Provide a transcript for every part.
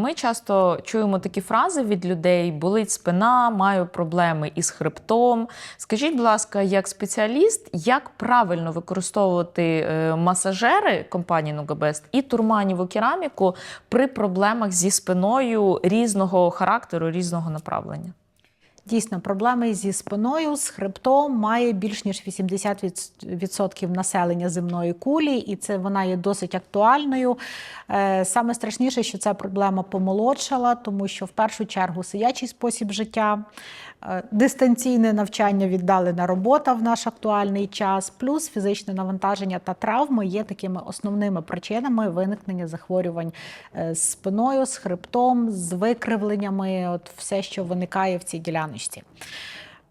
ми часто чуємо такі фрази від людей: болить спина, маю проблеми із хребтом. Скажіть, будь ласка, як спеціаліст, як правильно використовувати е, масажери компанії Нугабест і турманіву кераміку при проблемах зі спиною різного характеру, різного направлення? Дійсно, проблеми зі спиною, з хребтом має більш ніж 80% населення земної кулі, і це вона є досить актуальною. Е, Саме страшніше, що ця проблема помолодшала, тому що в першу чергу сидячий спосіб життя, е, дистанційне навчання, віддалена робота в наш актуальний час, плюс фізичне навантаження та травми є такими основними причинами виникнення захворювань е, з спиною, з хребтом, з викривленнями, от все, що виникає в цій діляночці.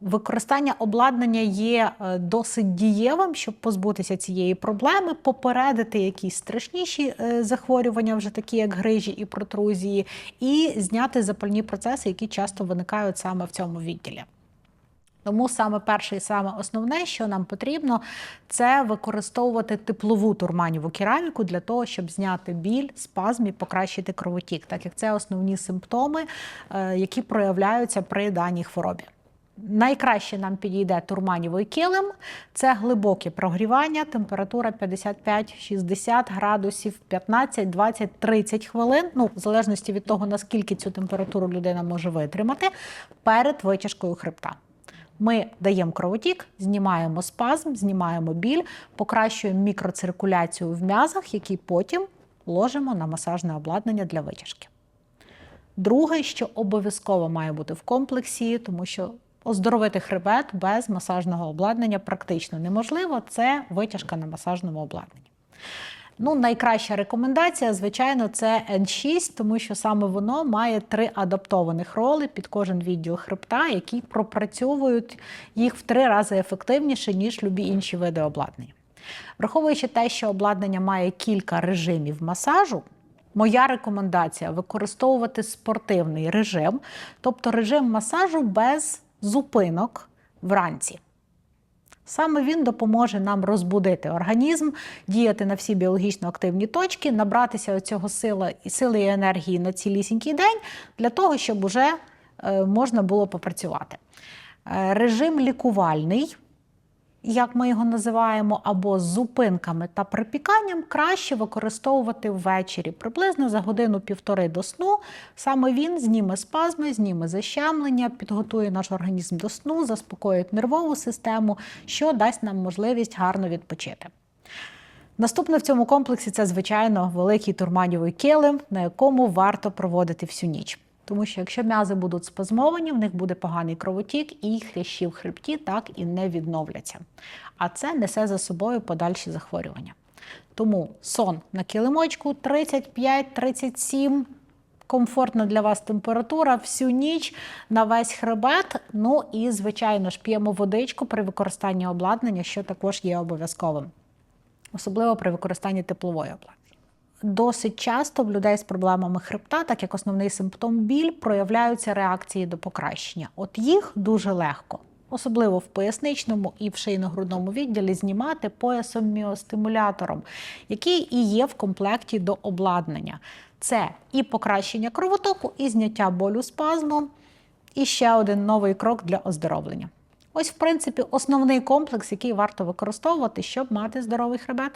Використання обладнання є е, досить дієвим, щоб позбутися цієї проблеми, попередити якісь страшніші е, захворювання, вже такі як грижі і протрузії, і зняти запальні процеси, які часто виникають саме в цьому відділі. Тому саме перше і саме основне, що нам потрібно, це використовувати теплову турманіву кераміку для того, щоб зняти біль, спазм і покращити кровотік, так як це основні симптоми, е, які проявляються при даній хворобі. Найкраще нам підійде турманівий килим. Це глибоке прогрівання, температура 55-60 градусів, 15, 20, 30 хвилин, ну, в залежності від того, наскільки цю температуру людина може витримати, перед витяжкою хребта. Ми даємо кровотік, знімаємо спазм, знімаємо біль, покращуємо мікроциркуляцію в м'язах, які потім ложимо на масажне обладнання для витяжки. Друге, що обов'язково має бути в комплексі, тому що оздоровити хребет без масажного обладнання практично неможливо, це витяжка на масажному обладнанні. Ну, найкраща рекомендація, звичайно, це N6, тому що саме воно має три адаптованих роли під кожен відділ хребта, які пропрацьовують їх в три рази ефективніше, ніж любі інші види обладнання. Враховуючи те, що обладнання має кілька режимів масажу, моя рекомендація використовувати спортивний режим, тобто режим масажу без зупинок вранці. Саме він допоможе нам розбудити організм, діяти на всі біологічно активні точки, набратися цього сили, сили і енергії на цілісінький день для того, щоб уже е, можна було попрацювати. Е, Режим лікувальний, як ми його називаємо, або з зупинками та припіканням, краще використовувати ввечері, приблизно за годину-півтори до сну. Саме він зніме спазми, зніме защемлення, підготує наш організм до сну, заспокоїть нервову систему, що дасть нам можливість гарно відпочити. Наступне в цьому комплексі це, звичайно, великий турманівий килим, на якому варто проводити всю ніч. Тому що якщо м'язи будуть спазмовані, в них буде поганий кровотік, і хрящі в хребті так і не відновляться. А це несе за собою подальші захворювання. Тому сон на килимочку 35-37, комфортна для вас температура всю ніч на весь хребет. Ну і, звичайно ж, п'ємо водичку при використанні обладнання, що також є обов'язковим, особливо при використанні теплової обладнання. Досить часто в людей з проблемами хребта, так як основний симптом біль, проявляються реакції до покращення. От їх дуже легко, особливо в поясничному і в шийно-грудному відділі, знімати поясом міостимулятором, який і є в комплекті до обладнання. Це і покращення кровотоку, і зняття болю спазму, і ще один новий крок для оздоровлення. Ось, в принципі, основний комплекс, який варто використовувати, щоб мати здоровий хребет.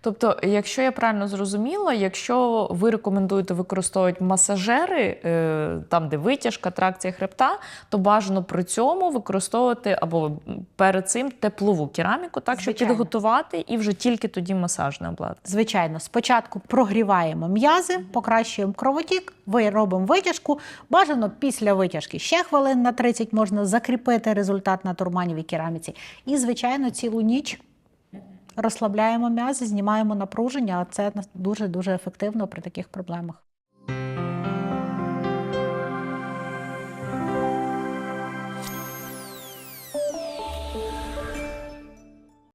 Тобто, якщо я правильно зрозуміла, якщо ви рекомендуєте використовувати масажери, е, там де витяжка, тракція хребта, то бажано при цьому використовувати або перед цим теплову кераміку, так щоб Звичайно. підготувати і вже тільки тоді масажне обладнання. Звичайно, спочатку прогріваємо м'язи, покращуємо кровотік, ви робимо витяжку. Бажано після витяжки ще хвилин на 30 можна закріпити результат на турманівій кераміці. І, звичайно, цілу ніч розслабляємо м'язи, знімаємо напруження, а це дуже дуже ефективно при таких проблемах.